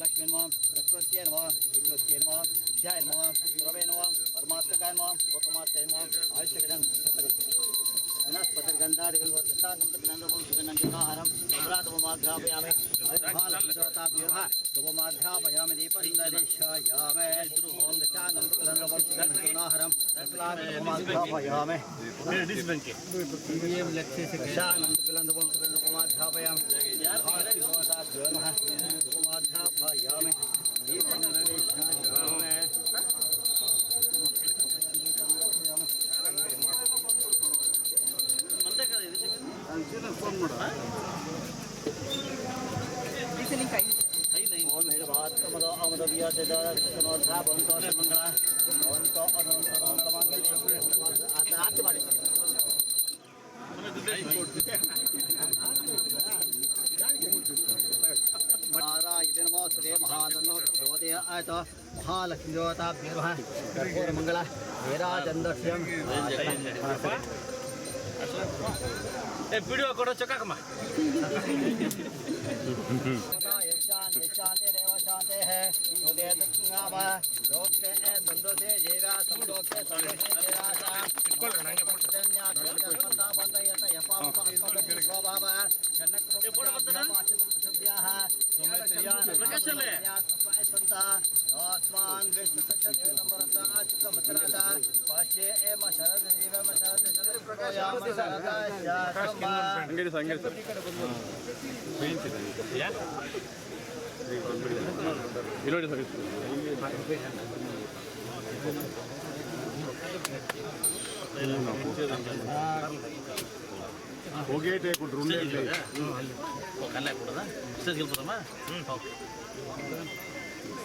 लक्ष्मी नम सरस्वती नम विस्वती नम ध्याय नम सुरवे नम परमात्मकाय नम लोकमात्य नम आयुष्यगण ध्यापयामि दीपन्दरिशायामे ओम दशानन्दपुलन्द्रवंशहरं दशलानन्दपुलन्द्रवंशहरं दशानन्दपुलन्द्रवंशहरं दशानन्दपुलन्द्रवंशहरं दशानन्दपुलन्द्रवंशहरं ಫೋನ್ ಮಾಡ ಐದು ಐದು ಆಮದ ಆಮದ ಬಿಯಾದ ಕನೋರ್ ಸಾಬ್ ಅಂತ ಮಂಗಳ ಆಯ್ತು ಮಹಾಲಕ್ಷ್ಮಿ ಜ್ಯೋತಾಭ್ಯರ್ವ ಕರ್ಪೂರ ಮಂಗಳ ವೇರಾಚಂದ್ರಶ್ಯಂ ವಿಡಿಯೋ ಕೊಡೋ ಚೊಕ್ಕಮ್ಮ शांति शांति देव शांति है उदय नाम योग से है संतोषे जीवा संतोषे संतोषे जीवा अस्मान् विष्णुसक्षदेवनम्बरसाचित्रमचराता पश्ये एव शरद जीवम शरद शरद प्रकोयाम शरद शास्त्रम ಹಂಗೆ ಸರ್ ಹಂಗೆ स्वन्तः नोऽस्मान् विष्णुसक्षदेवम्बरसाचित्रमुद्राता पश्ये एव शरदजीवम ఒకే టేకుంటు రెండు కల్లా కూడా సార్ గెలుపుతామా ఓకే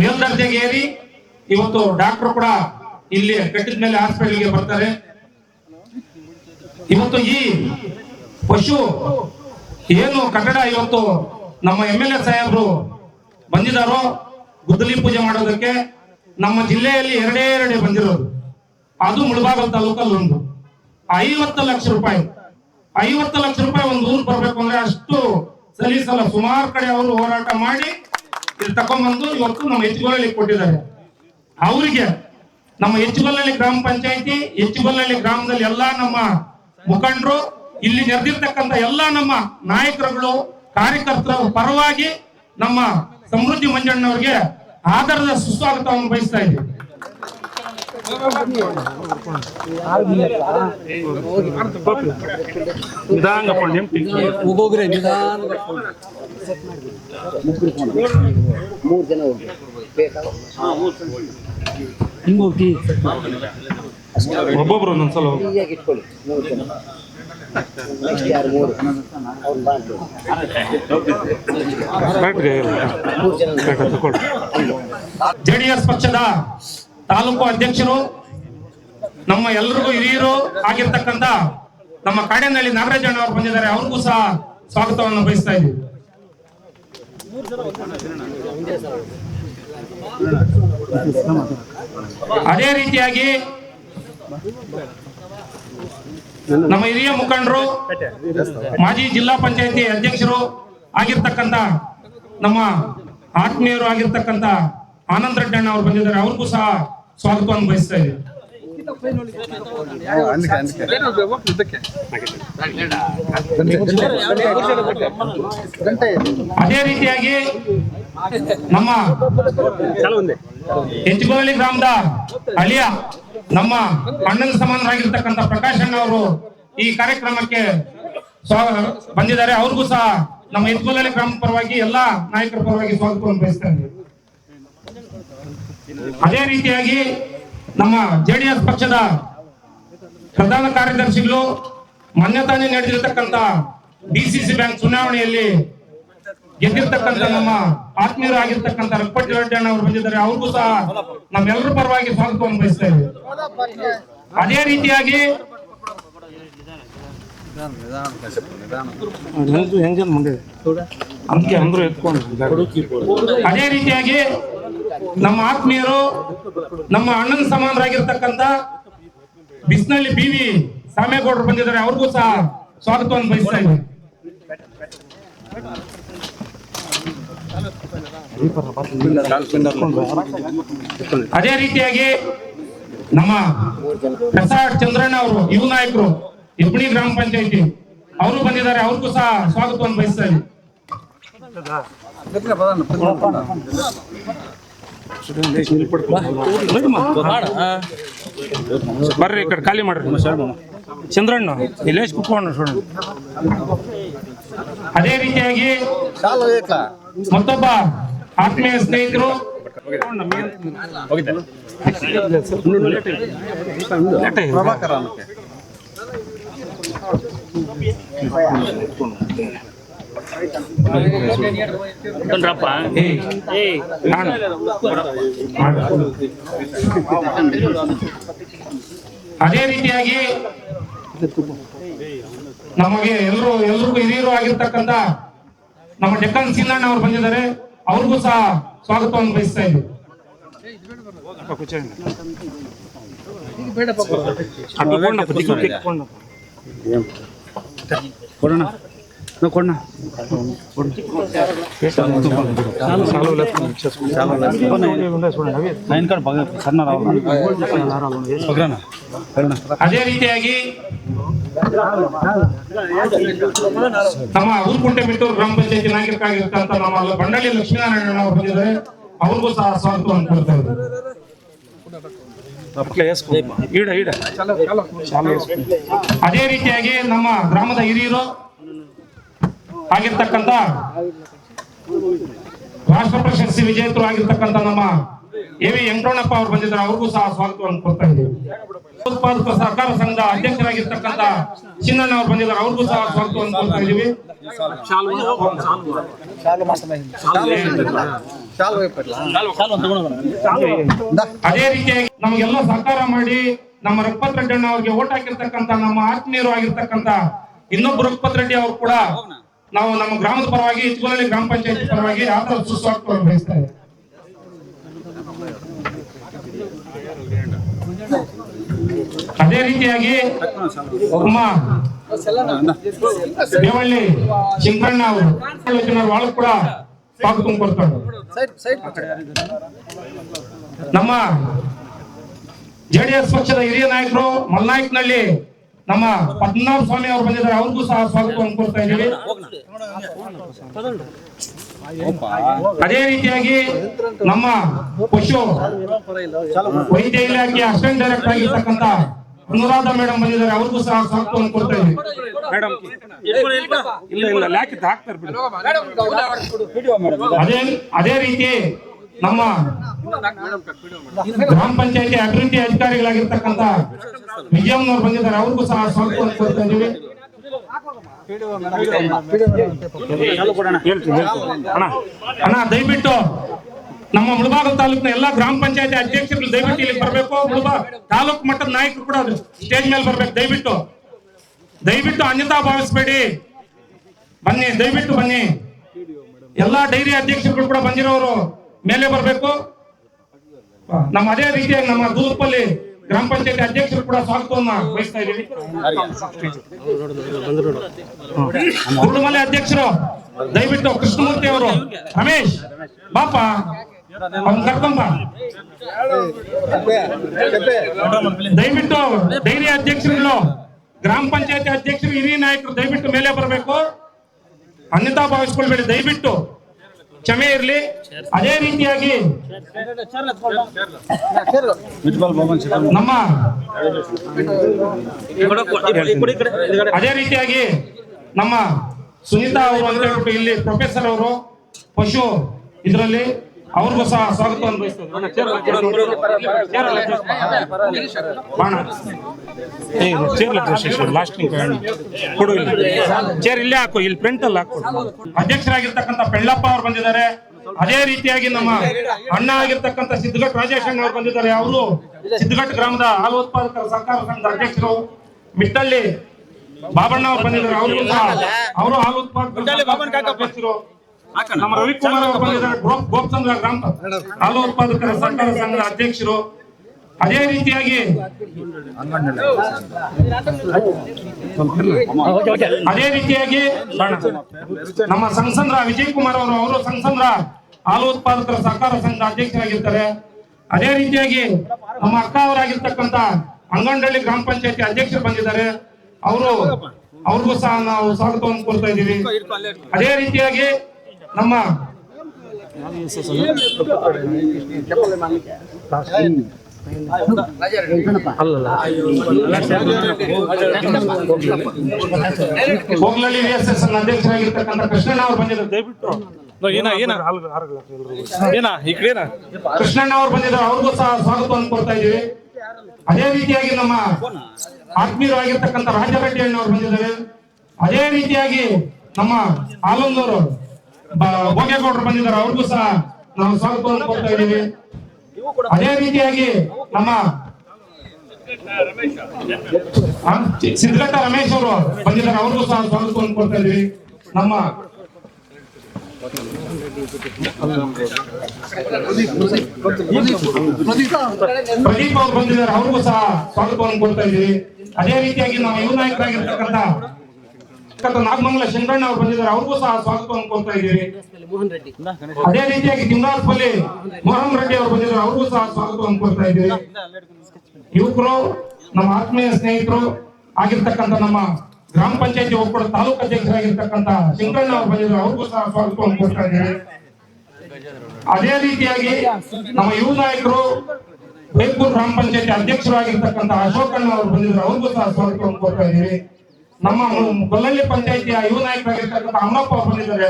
ಮೇಲ್ದರ್ಜೆಗೇರಿ ಇವತ್ತು ಡಾಕ್ಟರ್ ಕೂಡ ಇಲ್ಲಿ ಕಟ್ಟಿದ ಮೇಲೆ ಹಾಸ್ಪಿಟಲ್ಗೆ ಬರ್ತಾರೆ. ಇವತ್ತು ಈ ಪಶು ಏನು ಕಟ್ಟಡ ಇವತ್ತು ನಮ್ಮ ಎಂ ಎಲ್ ಎ ಸಾಹೇಬರು ಬಂದಿದ್ದಾರೋ, ಗುದ್ದಲಿ ಪೂಜೆ ಮಾಡೋದಕ್ಕೆ ನಮ್ಮ ಜಿಲ್ಲೆಯಲ್ಲಿ ಎರಡೇ ಎರಡೇ ಬಂದಿರೋದು. ಅದು ಮುಳಬಾಗಲ್ ತಾಲೂಕಲ್ಲಿ ಒಂದು. ಐವತ್ತು ಲಕ್ಷ ರೂಪಾಯಿ. ಐವತ್ತು ಲಕ್ಷ ರೂಪಾಯಿ ಒಂದು ಊರು ಬರ್ಬೇಕು ಅಂದ್ರೆ ಅಷ್ಟು ಸಲೀಸಲ್ಲ ಸುಮಾರು ಕಡೆ ಅವರು ಹೋರಾಟ ಮಾಡಿ ಇಲ್ಲಿ ತಕೊಂಡ್ಬಂದು ಇವತ್ತು ನಮ್ಮ ಹೆಚ್ಚುಗಳಲ್ಲಿ ಕೊಟ್ಟಿದ್ದಾರೆ. ಅವರಿಗೆ ನಮ್ಮ ಹೆಚ್ಚುಗೊಲ್ಲಳ್ಳಿ ಗ್ರಾಮ ಪಂಚಾಯತಿ ಹೆಚ್ಚುಗೊಲ್ಲಳ್ಳಿ ಗ್ರಾಮದಲ್ಲಿ ಎಲ್ಲಾ ನಮ್ಮ ಮುಖಂಡರು ಇಲ್ಲಿ ನೆರೆದಿರ್ತಕ್ಕಂಥ ಎಲ್ಲಾ ನಮ್ಮ ನಾಯಕರುಗಳು ಕಾರ್ಯಕರ್ತರ ಪರವಾಗಿ ನಮ್ಮ ಸಮೃದ್ಧಿ ಮಂಜಣ್ಣವ್ರಿಗೆ ಆಧಾರದ ಸುಸ್ವಾಗತವನ್ನು ಬಯಸ್ತಾ ಇದ್ದೀವಿ. ಮೂರು ಜನ ಹೋಗಿ. ಬೇಕಾ? ಒಬ್ಬೊಬ್ರು ಒಂದೊಂದ್ಸಲ ಹೋಗಿ. ಫ್ರೀಯಾಗಿ ಇಟ್ಕೊಳ್ಳಿ ಮೂರು ಜನ. ನೆಕ್ಸ್ಟ್ ಯಾರು? ಮೂರು. ಅವ್ರು ಬಾಂಡ್ರು. ಮೂರು ಜನ ಜೆಡಿಎಸ್ ಪಕ್ಷದ ತಾಲೂಕು ಅಧ್ಯಕ್ಷರು ನಮ್ಮ ಎಲ್ರಿಗೂ ಹಿರಿಯರು ಆಗಿರ್ತಕ್ಕಂಥ ನಮ್ಮ ಕಾಡೇನಹಳ್ಳಿ ನಾಗರಾಜಣ್ಣ ಅವರು ಬಂದಿದ್ದಾರೆ. ಅವ್ರಿಗೂ ಸಹ ಸ್ವಾಗತವನ್ನು ಬಯಸ್ತಾ ಇದ್ದೀವಿ. ಅದೇ ರೀತಿಯಾಗಿ ನಮ್ಮ ಹಿರಿಯ ಮುಖಂಡರು, ಮಾಜಿ ಜಿಲ್ಲಾ ಪಂಚಾಯತಿ ಅಧ್ಯಕ್ಷರು ಆಗಿರ್ತಕ್ಕಂಥ ನಮ್ಮ ಆತ್ಮೀಯರು ಆಗಿರ್ತಕ್ಕಂಥ ಆನಂದ್ ರೆಡ್ಡಿ ಅಣ್ಣ ಅವರು ಬಂದಿದ್ದಾರೆ. ಅವ್ರಿಗೂ ಸಹ ಸ್ವಾಗತವನ್ನು ಬಯಸ್ತಾ ಇದ್ದೀವಿ ಅದೇ ರೀತಿಯಾಗಿ ನಮ್ಮ ಹೆಂಚಗೋಳಿ ಗ್ರಾಮದ ಅಳಿಯ ನಮ್ಮ ಅಣ್ಣನ ಸಮಾನರಾಗಿರ್ತಕ್ಕಂಥ ಪ್ರಕಾಶ್ ಅಣ್ಣ ಅವರು ಈ ಕಾರ್ಯಕ್ರಮಕ್ಕೆ ಬಂದಿದ್ದಾರೆ. ಅವ್ರಿಗೂ ಸಹ ನಮ್ಮ ಹೆಂಚಗೋಳಿ ಗ್ರಾಮ ಪರವಾಗಿ ಎಲ್ಲಾ ನಾಯಕರ ಪರವಾಗಿ ಸ್ವಾಗತವನ್ನು ಬಯಸ್ತಾ ಅದೇ ರೀತಿಯಾಗಿ ನಮ್ಮ ಜೆಡಿಎಸ್ ಪಕ್ಷದ ಪ್ರಧಾನ ಕಾರ್ಯದರ್ಶಿಗಳು ಮೊನ್ನೆ ತಾನೇ ನಡೆದಿರತಕ್ಕಂತ ಡಿಸಿಸಿ ಬ್ಯಾಂಕ್ ಚುನಾವಣೆಯಲ್ಲಿ ಗೆದ್ದಿರ್ತಕ್ಕಂತ ನಮ್ಮ ಆತ್ಮೀಯರಾಗಿರ್ತಕ್ಕಂಥ ರಪ್ಪಟ್ಟಿ ರೆಡ್ಡಿ ರೆಡ್ಡಿಯಣ್ಣ ಅವರು ಬಂದಿದ್ದಾರೆ. ಅವ್ರಿಗೂ ಸಹ ನಮ್ಮೆಲ್ಲರ ಪರವಾಗಿ ಸ್ವಾಗತವನ್ನು ಬಯಸ್ತಾ ಇದ್ದೀವಿ. ಅದೇ ರೀತಿಯಾಗಿ ಅದೇ ರೀತಿಯಾಗಿ ನಮ್ಮ ಆತ್ಮೀಯರು, ನಮ್ಮ ಅಣ್ಣನ ಸಮಾನರಾಗಿರ್ತಕ್ಕಂಥ ಬಿಸ್ನಳ್ಳಿ ಬಿ ವಿ ಸಾಮೇಗೌಡರು ಬಂದಿದ್ದಾರೆ. ಅವ್ರಿಗೂ ಸಹ ಸ್ವಾಗತವನ್ನು ಬಯಸ್ತಾ ಅದೇ ರೀತಿಯಾಗಿ ನಮ್ಮ ಪ್ರಸಾದ್ ಚಂದ್ರಣ್ಣ ಅವರು, ಯುವ ನಾಯಕರು ಇಬ್ಬಣಿ ಗ್ರಾಮ ಪಂಚಾಯತಿ, ಅವರು ಬಂದಿದ್ದಾರೆ. ಅವ್ರಿಗೂ ಸಹ ಸ್ವಾಗತವನ್ನು ಬಯಸ್ತಾ ಬರ್ರಿ ಈ ಕಡೆ ಖಾಲಿ ಮಾಡ್ರಿ ಚಂದ್ರಣ್ಣ ಇಲ್ಲೇಶ್ ಕುತ್ಕೊಂಡು ನೋಡೋಣ ಅದೇ ರೀತಿಯಾಗಿ ಮತ್ತೊಬ್ಬ ಆತ್ಮೀಯ ಸ್ನೇಹಿತರು. ನಾನು. ಅದೇ ರೀತಿಯಾಗಿ ನಮಗೆ ಎಲ್ಲರೂ ಎಲ್ರಿಗೂ ಹಿರಿಯರು ಆಗಿರ್ತಕ್ಕಂತ ನಮ್ಮ ಡೆಕ್ಕನ್ ಸಿನ್ನಣ್ಣ ಅವರು ಬಂದಿದ್ದಾರೆ. ಅವ್ರಿಗೂ ಸಹ ಸ್ವಾಗತವನ್ನು ಬಯಸ್ತಾ ಇದ್ದೀವಿ ಅದೇ ರೀತಿಯಾಗಿ ನಮ್ಮ ಊರ್ಕುಂಟೆ ಬಿಟ್ಟೂರು ಗ್ರಾಮ ಪಂಚಾಯತಿ ನಾಯಕರಾಗಿರ್ತಕ್ಕಂಥ ನಮ್ಮ ಬಂಡಳ್ಳಿ ಲಕ್ಷ್ಮೀನಾರಾಯಣ ಅವರು ಬಂದಿದ್ದಾರೆ. ಅವ್ರಿಗೂ ಸಹ ಸ್ವಾಗತವನ್ನು ಕೋರ್ತಾ ಇದ್ದಾರೆ ಅದೇ ರೀತಿಯಾಗಿ ನಮ್ಮ ಗ್ರಾಮದ ಹಿರಿಯರು ಆಗಿರ್ತಕ್ಕಂಥ ರಾಷ್ಟ್ರ ಪ್ರಶಸ್ತಿ ವಿಜೇತರು ಆಗಿರ್ತಕ್ಕಂಥ ನಮ್ಮ ಎ ವಿ ವೆಂಕಟಣ್ಣಪ್ಪ ಅವರು ಬಂದಿದ್ದಾರೆ ಅವ್ರಿಗೂ ಸಹ ಸ್ವಾಗತವನ್ನು ಕೊಡ್ತಾ ಇದ್ದೀವಿ. ಉತ್ಪಾದಕ ಸಹಕಾರ ಸಂಘದ ಅಧ್ಯಕ್ಷರಾಗಿರ್ತಕ್ಕಂಥ ಚಿನ್ನಣ್ಣ ಅವರು ಬಂದಿದ್ದಾರೆ ಅವ್ರಿಗೂ ಸಹ ಸ್ವಾಗತವನ್ನು ಕೊಡ್ತಾ ಇದ್ದೀವಿ. ಅದೇ ರೀತಿಯಾಗಿ ನಮ್ಗೆಲ್ಲ ಸಹಕಾರ ಮಾಡಿ ನಮ್ಮ ರಘುಪತ್ ರೆಡ್ಡಿ ಅವ್ರಿಗೆ ಓಟ್ ಹಾಕಿರ್ತಕ್ಕಂಥ ನಮ್ಮ ಆತ್ಮೀಯರು ಆಗಿರ್ತಕ್ಕಂಥ ಇನ್ನೊಬ್ಬ ರಘುಪತ್ ರೆಡ್ಡಿ ಅವರು ಕೂಡ ನಾವು ನಮ್ಮ ಗ್ರಾಮದ ಪರವಾಗಿ ಇತ್ಕೊಲಲ್ಲಿ ಗ್ರಾಮ ಪಂಚಾಯತ್ ಪರವಾಗಿ ಆತರ ಸುಸ್ವಾಗತವನ್ನು ಬಯಸ್ತಾ ಇದ್ದೀವಿ ಅದೇ ರೀತಿಯಾಗಿ ನಮ್ಮ ದೇವಳ್ಳಿ ಶಿಂಕಣ್ಣ ಅವರು ಜನರು ಕೂಡ ಸ್ವಾಗತ ಕೊಡ್ತಾರೆ. ನಮ್ಮ ಜೆಡಿಎಸ್ ಪಕ್ಷದ ಹಿರಿಯ ನಾಯಕರು ಮಲ್ನಾಯ್ಕನಹಳ್ಳಿ ನಮ್ಮ ಪದ್ಮನಾಭ ಸ್ವಾಮಿ ಅವರು ಬಂದಿದ್ದಾರೆ ಅವ್ರಿಗೂ ಸಹ ಸ್ವಾಗತವನ್ನು ಕೊಡ್ತಾ ಇದ್ದೀವಿ. ಅದೇ ರೀತಿಯಾಗಿ ನಮ್ಮ ಪಶು ವೈದ್ಯ ಇಲಾಖೆ ಅಸಿಸ್ಟೆಂಟ್ ಡೈರೆಕ್ಟರ್ ಆಗಿರ್ತಕ್ಕಂತ ಅನುರಾಧ ಮೇಡಮ್ ಬಂದಿದ್ದಾರೆ ಅವ್ರಿಗೂ ಸಹ ಸ್ವಾಗತವನ್ನು ಕೊಡ್ತಾ ಇದ್ದೀವಿ. ಮೇಡಮ್ ಇಲ್ಲ ಇಲ್ಲ ಲ್ಯಾಕಿತ್ ಹಾಕ್ತಾರೆ ಬಿಡಿ ಅದೇ ಅದೇ ರೀತಿ ನಮ್ಮ ಗ್ರಾಮ ಪಂಚಾಯತಿ ಅಭಿವೃದ್ಧಿ ಅಧಿಕಾರಿಗಳಾಗಿರ್ತಕ್ಕಂಥ ವಿಜಯಮ್ಮನವ್ರು ಬಂದಿದ್ದಾರೆ. ಅವ್ರಿಗೂ ಸಹ ಸ್ವಲ್ಪ ಕೊಡ್ತಾ. ಅಣ್ಣ ಅಣ್ಣ, ದಯವಿಟ್ಟು ನಮ್ಮ ಮುಳಬಾಗಲ್ ತಾಲೂಕಿನ ಎಲ್ಲಾ ಗ್ರಾಮ ಪಂಚಾಯತಿ ಅಧ್ಯಕ್ಷರು ದಯವಿಟ್ಟು ಇಲ್ಲಿ ಬರಬೇಕು. ಮುಳಬಾ ತಾಲೂಕು ಮಟ್ಟದ ನಾಯಕರು ಕೂಡ ಸ್ಟೇಜ್ ಮೇಲೆ ಬರ್ಬೇಕು. ದಯವಿಟ್ಟು ದಯವಿಟ್ಟು ಅನ್ಯತಾ ಭಾವಿಸ್ಬೇಡಿ. ಬನ್ನಿ, ದಯವಿಟ್ಟು ಬನ್ನಿ. ಎಲ್ಲಾ ಡೈರಿ ಅಧ್ಯಕ್ಷರು ಕೂಡ ಬಂದಿರೋರು. ಮೇಲೆ ಬರಬೇಕು. ನಮ್ಮ ಅದೇ ರೀತಿಯಾಗಿ ನಮ್ಮ ದೂರಪಲ್ಲಿ ಗ್ರಾಮ ಪಂಚಾಯತಿ ಅಧ್ಯಕ್ಷರು ಕೂಡ ಸ್ವಾಗತವನ್ನ ವಹಿಸ್ತಾ ಇದ್ದೀವಿ. ಗುರುಮಲೆ ಅಧ್ಯಕ್ಷರು, ದಯವಿಟ್ಟು ಕೃಷ್ಣಮೂರ್ತಿ ಅವರು, ರಮೇಶ್, ಬಾಪ ಅವ್ನ್ ಕರ್ಕೊಂಬ. ದಯವಿಟ್ಟು ಡೈರಿ ಅಧ್ಯಕ್ಷರುಗಳು, ಗ್ರಾಮ ಪಂಚಾಯತಿ ಅಧ್ಯಕ್ಷರು, ಹಿರಿಯ ನಾಯಕರು ದಯವಿಟ್ಟು ಮೇಲೆ ಬರಬೇಕು. ಅನ್ಯತಾ ಭಾವಿಸ್ಕೊಳ್ಬೇಡಿ, ದಯವಿಟ್ಟು. ಕ್ಷಮೆ ಇರಲಿ. ಅದೇ ರೀತಿಯಾಗಿ ನಮ್ಮ ಅದೇ ರೀತಿಯಾಗಿ ನಮ್ಮ ಸುನೀತಾ ಅವರು ಅಂತ ಇಲ್ಲಿ ಪ್ರೊಫೆಸರ್ ಅವರು, ಪಶು, ಇದರಲ್ಲಿ ಅವ್ರಿಗೂ ಸಹ ಶೇಷ, ಲಾಸ್ಟ್ ಕೊಡು ಇಲ್ಲಿ. ಚೇರ್ ಇಲ್ಲೇ ಹಾಕು ಇಲ್ಲಿ ಪ್ರಿಂಟ್ ಅಲ್ಲಿ ಹಾಕು. ಅಧ್ಯಕ್ಷರಾಗಿರ್ತಕ್ಕಂಥ ಪೆಳ್ಳಪ್ಪ ಅವ್ರು ಬಂದಿದ್ದಾರೆ. ಅದೇ ರೀತಿಯಾಗಿ ನಮ್ಮ ಅಣ್ಣ ಆಗಿರ್ತಕ್ಕಂಥ ಸಿದ್ಧಘಟ್ ರಾಜೇಶ್ ಅಣ್ಣ ಅವ್ರು ಬಂದಿದ್ದಾರೆ. ಅವರು ಸಿದ್ಧಘಟ್ ಗ್ರಾಮದ ಹಾಲು ಉತ್ಪಾದಕರ ಸಹಕಾರ ಸಂಘದ ಅಧ್ಯಕ್ಷರು. ಮಿಟ್ಟಳ್ಳಿ ಬಾಬಣ್ಣ ಅವ್ರು ಬಂದಿದ್ದಾರೆ. ಅವರು ಅವರು ಹಾಲು ಉತ್ಪಾದಕರು ನಮ್ಮ ರವಿಕುಮಾರ್ ಅವರು ಬಂದಿದ್ದಾರೆ? ಗೋಪ್ ಗೋಪ್ಚಂದ್ರ ಗ್ರಾಮ ಹಾಲು ಉತ್ಪಾದಕರ ಸಹಕಾರ ಸಂಘದ ಅಧ್ಯಕ್ಷರು. ಅದೇ ರೀತಿಯಾಗಿ ಅದೇ ರೀತಿಯಾಗಿ ನಮ್ಮ ಸಂಸಂದ್ರ ವಿಜಯ್ ಕುಮಾರ್ ಅವರು ಅವರು ಸಂಸಂದ್ರ ಹಾಲು ಉತ್ಪಾದಕರ ಸಹಕಾರ ಸಂಘದ ಅಧ್ಯಕ್ಷರಾಗಿರ್ತಾರೆ. ಅದೇ ರೀತಿಯಾಗಿ ನಮ್ಮ ಅಕ್ಕ ಅವರಾಗಿರ್ತಕ್ಕಂತ ಅಂಗನಹಳ್ಳಿ ಗ್ರಾಮ ಪಂಚಾಯತಿ ಅಧ್ಯಕ್ಷರು ಬಂದಿದ್ದಾರೆ. ಅವರು ಅವ್ರಿಗೂ ಸಹ ನಾವು ಸ್ವಾಗತವನ್ನು ಕೊಡ್ತಾ ಇದ್ದೀವಿ. ಅದೇ ರೀತಿಯಾಗಿ ನಮ್ಮ ಹೋಗ್ಲಳ್ಳಿ ಎಸ್ ಎಸ್ ಅಧ್ಯಕ್ಷರಾಗಿರ್ತಕ್ಕಂಥ ಕೃಷ್ಣಣ್ಣ ಅವ್ರು ಬಂದಿದ್ದಾರೆ. ದಯವಿಟ್ಟು ಏನ ಈ ಕಡೆ ಏನ? ಕೃಷ್ಣಣ್ಣ ಅವ್ರು ಬಂದಿದ್ದಾರೆ. ಅವ್ರಿಗೂ ಸಹ ಸ್ವಾಗತವನ್ನು ಕೊಡ್ತಾ ಇದೀವಿ ಅದೇ ರೀತಿಯಾಗಿ ನಮ್ಮ ಆತ್ಮೀಯರಾಗಿರ್ತಕ್ಕಂಥ ರಾಜರೆಡ್ಡಿ ಅವ್ರು ಬಂದಿದ್ದಾರೆ. ಅದೇ ರೀತಿಯಾಗಿ ನಮ್ಮ ಆಲಂದೂರು ಭೋಗೇಗೌಡರು ಬಂದಿದ್ದಾರೆ, ಅವ್ರಿಗೂ ಸಹ ನಾವು ಸ್ವಾಗತವನ್ನು ಕೊಡ್ತಾ ಇದ್ದೀವಿ. ಅದೇ ರೀತಿಯಾಗಿ ನಮ್ಮ ಸಿದ್ಧಘಟ್ಟ ರಮೇಶ್ ಅವರು ಬಂದಿದ್ದಾರೆ, ಅವ್ರಿಗೂ ಸಹ ಸ್ವಾಗತವನ್ನು ಕೊಡ್ತಾ ಇದ್ದೀವಿ. ನಮ್ಮ ಪ್ರದೀಪ್ ಅವರು ಬಂದಿದ್ದಾರೆ, ಅವ್ರಿಗೂ ಸಹ ಸ್ವಾಗತವನ್ನು ಕೊಡ್ತಾ ಇದ್ದೀವಿ. ಅದೇ ರೀತಿಯಾಗಿ ನಮ್ಮ ಯುವ ನಾಯಕರಾಗಿರ್ತಕ್ಕಂಥ ನಾಗಮಂಗಲ ಶಂಕರಣ್ಣ ಅವರು ಬಂದಿದ್ದಾರೆ, ಅವ್ರಿಗೂ ಸಹ ಸ್ವಾಗತ ಅನ್ಕೊಂತ ಇದ್ದೀವಿ ಅದೇ ರೀತಿಯಾಗಿ ತಿಮ್ರಾಸ್ಪಲ್ಲಿ ಮೋಹನ್ ರೆಡ್ಡಿ ಅವರು ಬಂದಿದ್ದಾರೆ, ಅವ್ರಿಗೂ ಸಹ ಸ್ವಾಗತ ಅನ್ಕೊಂತ ಇದ್ದೀವಿ ಯುವಕರು, ನಮ್ಮ ಆತ್ಮೀಯ ಸ್ನೇಹಿತರು, ಆಗಿರ್ತಕ್ಕಂಥ ನಮ್ಮ ಗ್ರಾಮ ಪಂಚಾಯತಿ ಒಬ್ಬರು ತಾಲೂಕು ಅಧ್ಯಕ್ಷರಾಗಿರ್ತಕ್ಕಂಥ ಶಂಕರಣ್ಣ ಅವರು ಬಂದಿದ್ದಾರೆ, ಅವ್ರಿಗೂ ಸಹ ಸ್ವಾಗತ ಅನ್ಕೊಳ್ತಾ ಇದ್ದೀವಿ ಅದೇ ರೀತಿಯಾಗಿ ನಮ್ಮ ಯುವ ನಾಯಕರು ಬೇಗೂರು ಗ್ರಾಮ ಪಂಚಾಯತಿ ಅಧ್ಯಕ್ಷರಾಗಿರ್ತಕ್ಕಂಥ ಅಶೋಕಣ್ಣ ಅವರು ಬಂದಿದ್ದಾರೆ, ಅವ್ರಿಗೂ ಸಹ ಸ್ವಾಗತ ಅನ್ಕೊಳ್ತಾ ಇದ್ದೀವಿ ನಮ್ಮ ಗೊಲ್ಲಳ್ಳಿ ಪಂಚಾಯತಿಯ ಯುವ ನಾಯಕರಾಗಿರ್ತಕ್ಕಂಥ ಅಮ್ಮಪ್ಪ ಬಂದಿದ್ದಾರೆ.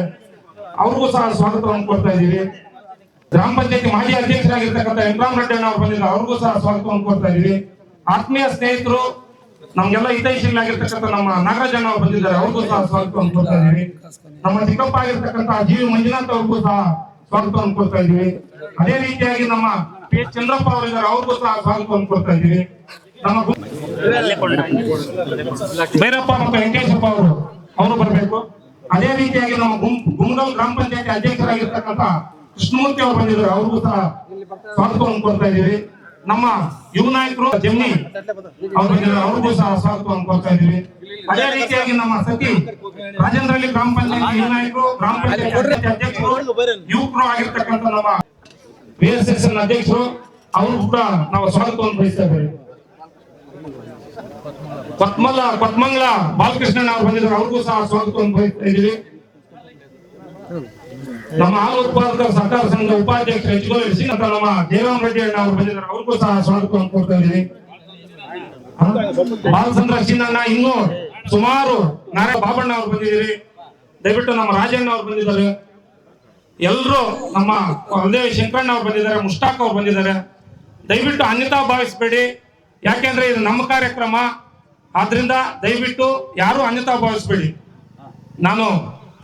ಅವ್ರಿಗೂ ಸಹ ಸ್ವಾಗತವನ್ನು ಕೊಡ್ತಾ ಇದ್ದೀವಿ. ಗ್ರಾಮ ಪಂಚಾಯತಿ ಮಾಜಿ ಅಧ್ಯಕ್ಷರಾಗಿರ್ತಕ್ಕಂಥ ವೆಂಕರಾಮ್ ರೆಡ್ಡಿ ಅವರು ಬಂದಿದ್ದಾರೆ. ಅವ್ರಿಗೂ ಸಹ ಸ್ವಾಗತವನ್ನು ಕೊಡ್ತಾ ಇದ್ದೀವಿ. ಆತ್ಮೀಯ ಸ್ನೇಹಿತರು, ನಮ್ಗೆಲ್ಲ ಹಿತೈಷಿಗಳಾಗಿರ್ತಕ್ಕಂಥ ನಮ್ಮ ನಾಗರಾಜ್ ಅಣ್ಣ ಅವರು ಬಂದಿದ್ದಾರೆ. ಅವ್ರಿಗೂ ಸಹ ಸ್ವಾಗತವನ್ನು ಕೊಡ್ತಾ ಇದ್ದೀವಿ. ನಮ್ಮ ಚಿಕ್ಕಪ್ಪ ಆಗಿರ್ತಕ್ಕಂಥ ಜಿ ಮಂಜುನಾಥ್ ಅವ್ರಿಗೂ ಸಹ ಸ್ವಾಗತವನ್ನು ಕೊಡ್ತಾ ಇದ್ದೀವಿ. ಅದೇ ರೀತಿಯಾಗಿ ನಮ್ಮ ಪಿ ಚಂದ್ರಪ್ಪ ಅವರಿದ್ದಾರೆ ಅವ್ರಿಗೂ ಸಹ ಸ್ವಾಗತವನ್ನು ಕೊಡ್ತಾ ಇದ್ದೀವಿ. ಭೈರಪ್ಪ ಮತ್ತು ವೆಂಕಟೇಶಪ್ಪ ಅವರು ಅವರು ಬರಬೇಕು. ಅದೇ ರೀತಿಯಾಗಿ ನಮ್ಮ ಗುಂ ಗುಮ್ಗಲ್ ಗ್ರಾಮ ಪಂಚಾಯತಿ ಅಧ್ಯಕ್ಷರಾಗಿರ್ತಕ್ಕಂಥ ಕೃಷ್ಣಮೂರ್ತಿ ಅವರು ಬಂದಿದ್ದಾರೆ. ಅವ್ರಿಗೂ ಸಹ ಸ್ವಾಗತವನ್ನು ಕೊಡ್ತಾ ಇದ್ದೀವಿ. ನಮ್ಮ ಯುವ ನಾಯಕರು ಜಮ್ನಿ ಅವ್ರು ಬಂದಿದ್ದಾರೆ ಅವ್ರಿಗೂ ಸಹ ಸ್ವಾಗತವನ್ನು ಕೊಡ್ತಾ ಇದ್ದೀವಿ. ಅದೇ ರೀತಿಯಾಗಿ ನಮ್ಮ ಸತಿ ರಾಜೇಂದ್ರಹಳ್ಳಿ ಗ್ರಾಮ ಪಂಚಾಯತಿ ಯುವ ನಾಯಕರು, ಗ್ರಾಮ ಪಂಚಾಯತಿ ಅಧ್ಯಕ್ಷರು, ಯುವಕರು ಆಗಿರ್ತಕ್ಕಂಥ ನಮ್ಮ ಬಿ ಅಧ್ಯಕ್ಷರು, ಅವರು ಕೂಡ ನಾವು ಸ್ವಾಗತವನ್ನು ಬಯಸ್ತಾ ಇದ್ದೇವೆ. ಕೊತ್ಮಲ ಕೊತ್ಮಂಗ್ಲ ಬಾಲಕೃಷ್ಣನ್ ಅವರು ಬಂದಿದ್ದಾರೆ. ಅವ್ರಿಗೂ ಸಹ ಸ್ವಾಗತವನ್ನು ಬಯಸ್ತಾ ಇದ್ದೀವಿ. ನಮ್ಮ ಹಾಲು ಉತ್ಪಾದಕರ ಸಹಕಾರ ಸಂಘದ ಉಪಾಧ್ಯಕ್ಷ ಎಚ್ ಸಿಂಗ್ ಅಂತ ನಮ್ಮ ದೇವನ್ ರೆಡ್ಡಿ ಅಣ್ಣ ಅವರು ಬಂದಿದ್ದಾರೆ. ಅವ್ರಿಗೂ ಸಹ ಸ್ವಾಗತವನ್ನು ಕೊಡ್ತಾ ಇದ್ದೀವಿ. ಬಾಲಚಂದ್ರ ಸಿನ್ನಣ್ಣ ಇನ್ನೂ ಸುಮಾರು ನಾರಾಯಣ ಬಾಬಣ್ಣ ಅವ್ರು ಬಂದಿದ್ದೀರಿ. ದಯವಿಟ್ಟು ನಮ್ಮ ರಾಜಣ್ಣ ಅವ್ರು ಬಂದಿದ್ದಾರೆ. ಎಲ್ಲರೂ ನಮ್ಮ ಅದೇ ಶಂಕಣ್ಣ ಅವ್ರು ಬಂದಿದ್ದಾರೆ, ಮುಷ್ಟಾಕ್ ಅವ್ರು ಬಂದಿದ್ದಾರೆ. ದಯವಿಟ್ಟು ಅನ್ಯತಾ ಭಾವಿಸ್ಬೇಡಿ. ಯಾಕೆಂದ್ರೆ ಇದು ನಮ್ಮ ಕಾರ್ಯಕ್ರಮ. ಆದ್ರಿಂದ ದಯವಿಟ್ಟು ಯಾರು ಅನ್ಯತಾ ಭಾವಿಸ್ಬೇಡಿ. ನಾನು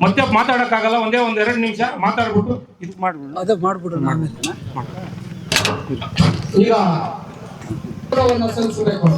ಮತ್ತೆ ಮಾತಾಡಕ್ಕಾಗಲ್ಲ ಒಂದೇ ಒಂದ್ ಎರಡು ನಿಮಿಷ ಮಾತಾಡ್ಬಿಟ್ಟು ಇದು ಮಾಡ್ಬಿಡು. ಅದೇ ಮಾಡ್ಬಿಡ್ರಿ ಆಮೇಲೆ. ಈಗ ಸಲ್ಲಿಸಬೇಕು.